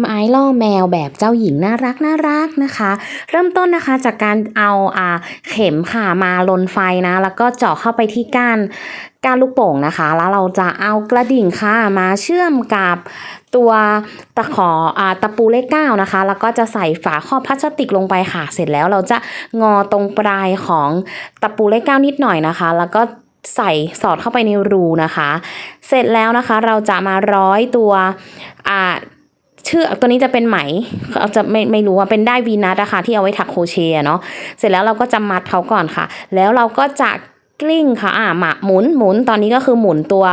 ไม้ล่อแมวแบบเจ้าหญิงน่ารักน่ารักนะคะ เริ่มต้นนะคะจากการเอาอ่าเข็มค่ะมาลนไฟนะ แล้วก็เจาะเข้าไปที่ก้านก้านลูกโป่งนะคะ แล้วเราจะเอากระดิ่งค่ะมาเชื่อมกับตัวตะขออ่าตะปูเลขเก้านะคะ แล้วก็จะใส่ฝาครอบพลาสติกลงไปค่ะ เสร็จแล้วเราจะงอตรงปลายของตะปูเลขเก้านิดหน่อยนะคะ แล้วก็ใส่สอดเข้าไปในรูนะคะ เสร็จแล้วนะคะเราจะมาร้อยตัวอ่า ชือกตัวนี้จะเป็นไหมเขาจะไม่ไม่รู้ว่าเป็นได้วีนัสนะค่ะที่เอาไว้ถักโคเชอเนาะเสร็จแล้วเราก็จะมัดเขาก่อนค่ะ แล้วเราก็จะกลิ้งค่ะอ่าหมาหมุนหมุนตอนนี้ก็คือหมุนตัว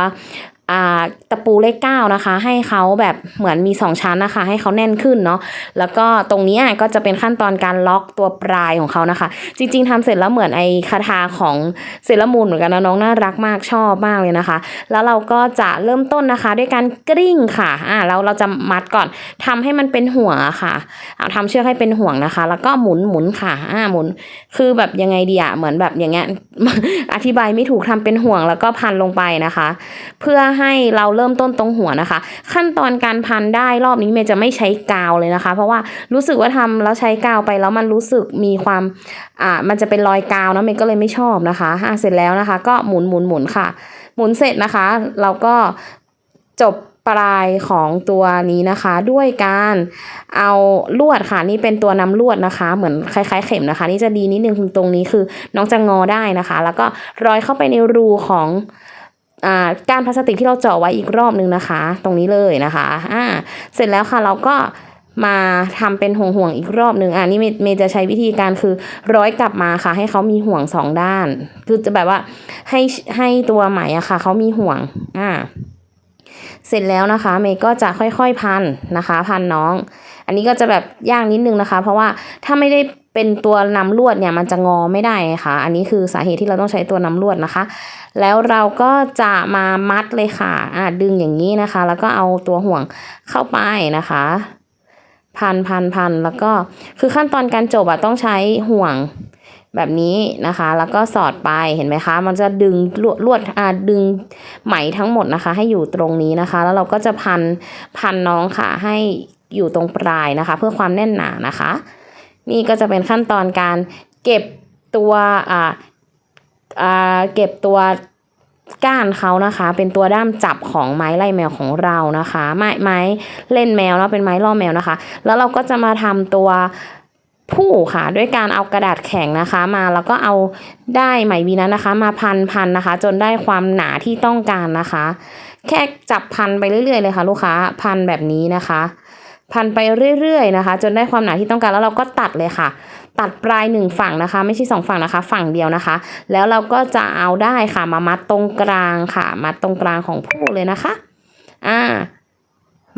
ตะปูเลขเก้านะคะ ให้เขาแบบเหมือนมีสองชั้นนะคะ ให้เขาแน่นขึ้นเนาะแล้วก็ตรงนี้ก็จะเป็นขั้นตอนการล็อกตัวปลายของเขานะคะ จริง ๆทำเสร็จแล้วเหมือนไอ้คาถาของเซรามูนเหมือนกันนะน้องน่ารักมากชอบมากเลยนะคะ แล้วเราก็จะเริ่มต้นนะคะ ด้วยการกลิ้งค่ะอ่าเราเราจะมัดก่อนทำให้มันเป็นห่วงอะค่ะเอาทำเชือกให้เป็นห่วงนะคะ แล้วก็หมุนหมุนค่ะอ่าหมุน คือแบบยังไงดีอะเหมือนแบบอย่างเงี้ยอธิบายไม่ถูกทำเป็นห่วงแล้วก็พันลงไปนะคะ เพื่อให้เราเริ่มต้นตรงหัวนะคะ ขั้นตอนการพันได้รอบนี้เมย์จะไม่ใช้กาวเลยนะคะ เพราะว่ารู้สึกว่าทำแล้วใช้กาวไปแล้วมันรู้สึกมีความอ่ามันจะเป็นรอยกาวนะเมย์ก็เลยไม่ชอบนะคะอ่าเสร็จแล้วนะคะ ก็หมุนหมุนหมุนค่ะ หมุนเสร็จนะคะ เราก็จบปลายของตัวนี้นะคะ ด้วยการเอาลวดค่ะนี่เป็นตัวนำลวดนะคะ เหมือนคล้ายๆ เข็มนะคะ นี่จะดีนิดนึงตรงนี้คือ น้องจะงอได้นะคะ แล้วก็ร้อยเข้าไปในรูของ กานพลาสติกที่เราเจาะไว้อีกรอบนึงนะคะ ตรงนี้เลยนะคะอ่าเสร็จแล้วค่ะเราก็มาทำเป็นห่วงๆอีกรอบหนึ่งอ่านี่เมย์เมย์จะใช้วิธีการคือร้อยกลับมาค่ะ ให้เขามีห่วงสองด้าน คือจะแบบว่าให้ให้ตัวไหมอะค่ะเขามีห่วงอ่าเสร็จแล้วนะคะเมย์ก็จะค่อยๆพันนะคะ พันน้อง อันนี้ก็จะแบบยากนิดนึงนะคะ เพราะว่าถ้าไม่ได้ เป็นตัวนำลวดเนี่ยมันจะงอไม่ได้ค่ะ อันนี้คือสาเหตุที่เราต้องใช้ตัวนำลวดนะคะ แล้วเราก็จะมามัดเลยค่ะอ่าดึงอย่างนี้นะคะ แล้วก็เอาตัวห่วงเข้าไปนะคะ พันพันพันแล้วก็คือขั้นตอนการจบอะต้องใช้ห่วงแบบนี้นะคะ แล้วก็สอดไปเห็นไหมคะ มันจะดึงลวดลวดอ่าดึงไหมทั้งหมดนะคะ ให้อยู่ตรงนี้นะคะ แล้วเราก็จะพันพันน้องค่ะให้อยู่ตรงปลายนะคะ เพื่อความแน่นหนานะคะ นี่ก็จะเป็นขั้นตอนการเก็บตัวอ่าอ่าเก็บตัวก้านเขานะคะ เป็นตัวด้ามจับของไม้ไล่แมวของเรานะคะ ไม้ไม้เล่นแมวแล้วเป็นไม้ล่อแมวนะคะ แล้วเราก็จะมาทำตัวผู้ค่ะด้วยการเอากระดาษแข็งนะคะมาแล้วก็เอาได้ไหมวีนั้นนะคะ มาพันพันนะคะ จนได้ความหนาที่ต้องการนะคะ แค่จับพันไปเรื่อยๆเลยค่ะ ลูกค้าพันแบบนี้นะคะ พันไปเรื่อยๆนะคะ จนได้ความหนาที่ต้องการแล้วเราก็ตัดเลยค่ะ ตัดปลายหนึ่งฝั่งนะคะ ไม่ใช่สองฝั่งนะคะ ฝั่งเดียวนะคะ แล้วเราก็จะเอาได้ค่ะมามัดตรงกลางค่ะ มัดตรงกลางของผู้เลยนะคะอ่า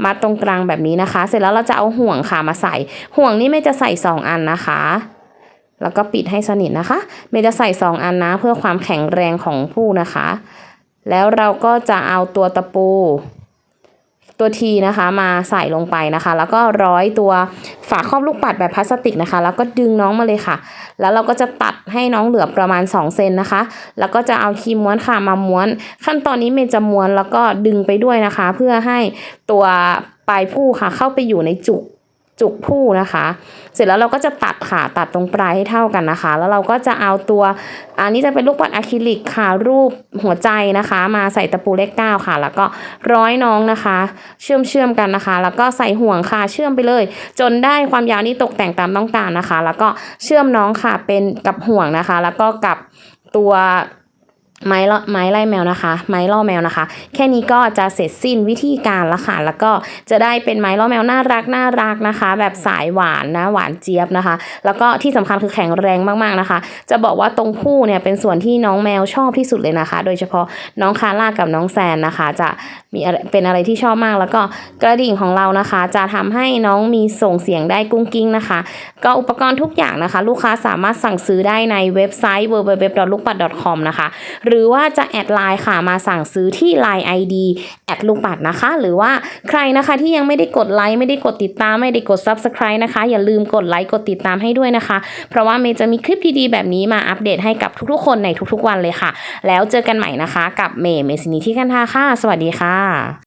มัดตรงกลางแบบนี้นะคะ เสร็จแล้วเราจะเอาห่วงค่ะมาใส่ ห่วงนี่ไม่จะใส่สองอันนะคะ แล้วก็ปิดให้สนิทนะคะ เมย์จะใส่สองอันนะ เพื่อความแข็งแรงของผู้นะคะ แล้วเราก็จะเอาตัวตะปู ตัวทีนะคะมาใส่ลงไปนะคะ แล้วก็ร้อยตัวฝาครอบลูกปัดแบบพลาสติกนะคะ แล้วก็ดึงน้องมาเลยค่ะ แล้วเราก็จะตัดให้น้องเหลือประมาณ 2 เซนนะคะ แล้วก็จะเอาครีมม้วนค่ะมาม้วน ขั้นตอนนี้เมย์จะม้วนแล้วก็ดึงไปด้วยนะคะ เพื่อให้ตัวปลายผู้ค่ะเข้าไปอยู่ในจุก จุกผู้นะคะ เสร็จแล้วเราก็จะตัดค่ะตัดตรงปลายให้เท่ากันนะคะ แล้วเราก็จะเอาตัวอันนี้จะเป็นลูกปัดอะคริลิกค่ะรูปหัวใจนะคะ มาใส่ตะปูเลขเก้าค่ะ แล้วก็ร้อยน้องนะคะ เชื่อมเชื่อมกันนะคะ แล้วก็ใส่ห่วงค่ะเชื่อมไปเลย จนได้ความยาวนี้ตกแต่งตามต้องการนะคะ แล้วก็เชื่อมน้องค่ะเป็นกับห่วงนะคะ แล้วก็กับตัว ไม้ล่อไม้ไล่แมวนะคะ ไม้ล่อแมวนะคะ แค่นี้ก็จะเสร็จสิ้นวิธีการละค่ะ แล้วก็จะได้เป็นไม้ล่อแมวน่ารักน่ารักนะคะ แบบสายหวานนะหวานเจี๊ยบนะคะ แล้วก็ที่สำคัญคือแข็งแรงมากๆนะคะ จะบอกว่าตรงผู้เนี่ยเป็นส่วนที่น้องแมวชอบที่สุดเลยนะคะ โดยเฉพาะน้องคาร่ากับน้องแซนนะคะ จะมีอะไรเป็นอะไรที่ชอบมาก แล้วก็กระดิ่งของเรานะคะ จะทำให้น้องมีส่งเสียงได้กุ้งกิ้งนะคะ ก็อุปกรณ์ทุกอย่างนะคะ ลูกค้าสามารถสั่งซื้อได้ในเว็บไซต์ www.lookpad.com นะคะหรืือว่าจะแอดไลน์ค่ะมาสั่งซื้อที่ Line ID แอดลูกปัดนะคะ หรือว่าใครนะคะที่ยังไม่ได้กดไลค์ไม่ได้กดติดตามไม่ได้กด Subscribe นะคะ อย่าลืมกดไลค์กดติดตามให้ด้วยนะคะ เพราะว่าเมย์จะมีคลิปดีๆแบบนี้มาอัปเดตให้กับทุกๆ คนในทุกๆวันเลยค่ะ แล้วเจอกันใหม่นะคะ กับเมย์เมซินีที่กันทาค่ะ สวัสดีค่ะ